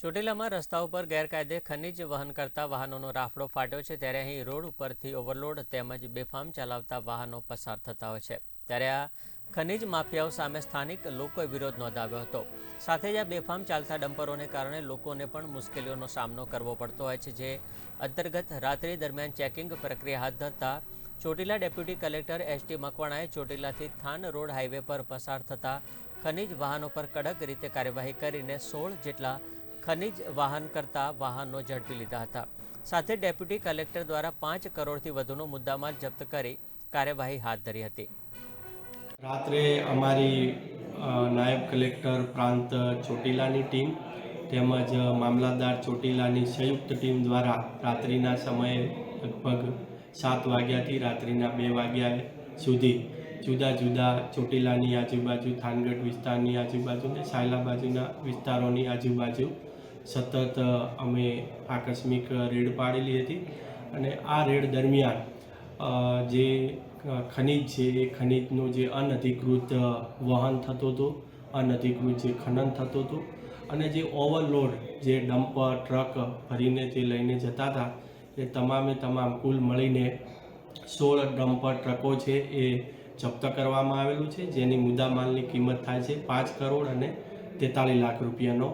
ચોટીલામાં રસ્તા ઉપર ગેરકાયદે ખનીજ વહન કરતા વાહનોનો રાફડો ફાટ્યો છે ત્યારે અહીં રોડ ઉપરથી ઓવરલોડ તેમજ બેફામ ચલાવતા વાહનો પસાર થતા હોય છે. ત્યારે આ ખનીજ માફિયાઓ સામે સ્થાનિક લોકોએ વિરોધ નોંધાવ્યો હતો. સાથે જ આ બેફામ ચાલતા ડમ્પરોને કારણે લોકોને પણ મુશ્કેલીઓનો સામનો કરવો પડતો હોય છે, જે અંતર્ગત રાત્રિ દરમિયાન ચેકિંગ પ્રક્રિયા હાથ ધરતા Chotila deputy collector S T મકવાણાએ ચોટીલાથી થાન રોડ હાઈવે પર પસાર થતા ખનીજ વાહનો પર કડક રીતે કાર્યવાહી કરીને સોળ જેટલા ખનિજ વાહન કરતા વાહનો ઝડપી લીધા હતા. સાથે ડેપ્યુટી કલેક્ટર દ્વારા પાંચ કરોડથી વધુનો મુદ્દામાલ જપ્ત કરી કાર્યવાહી હાથ ધરી હતી. રાત્રે અમારી નાયબ કલેક્ટર પ્રાંત ચોટીલાની ટીમ તેમજ મામલતદાર ચોટીલાની સંયુક્ત ટીમ દ્વારા રાત્રિના સમયે લગભગ સાત વાગ્યાથી રાત્રિના બે વાગ્યા સુધી જુદા જુદા ચોટીલાની આજુબાજુ થાનગઢ વિસ્તારની આજુબાજુ ને સાયલા બાજુના વિસ્તારોની આજુબાજુ સતત અમે આકસ્મિક રેડ પાડેલી હતી અને આ રેડ દરમિયાન જે ખનિજ છે, એ ખનિજનું જે અનધિકૃત વહન થતું હતું, અનધિકૃત જે ખનન થતું હતું અને જે ઓવરલોડ જે ડમ્પર, ટ્રક ભરીને તે લઈને જતા હતા, એ તમામે તમામ કુલ મળીને સોળ ડમ્પર ટ્રકો છે એ જપ્ત કરવામાં આવેલું છે, જેની મુદ્દામાલની કિંમત થાય છે પાંચ કરોડ અને તેતાલીસ લાખ રૂપિયાનો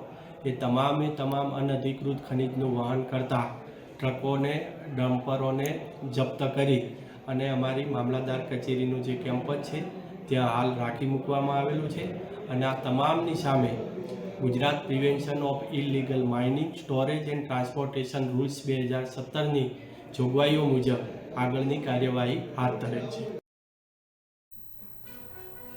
એ તમામે તમામ અનધિકૃત ખનિજનું વહન કરતા ટ્રકોને, ડમ્પરોને જપ્ત કરી અને અમારી મામલતદાર કચેરીનું જે કેમ્પસ છે, ત્યાં હાલ રાખી મૂકવામાં આવેલું છે. અને આ તમામની સામે Gujarat prevention of illegal mining, storage and transportation rules બે હજાર સત્તરની જોગવાઈઓ મુજબ આગળની કાર્યવાહી હાથ ધરેલ છે.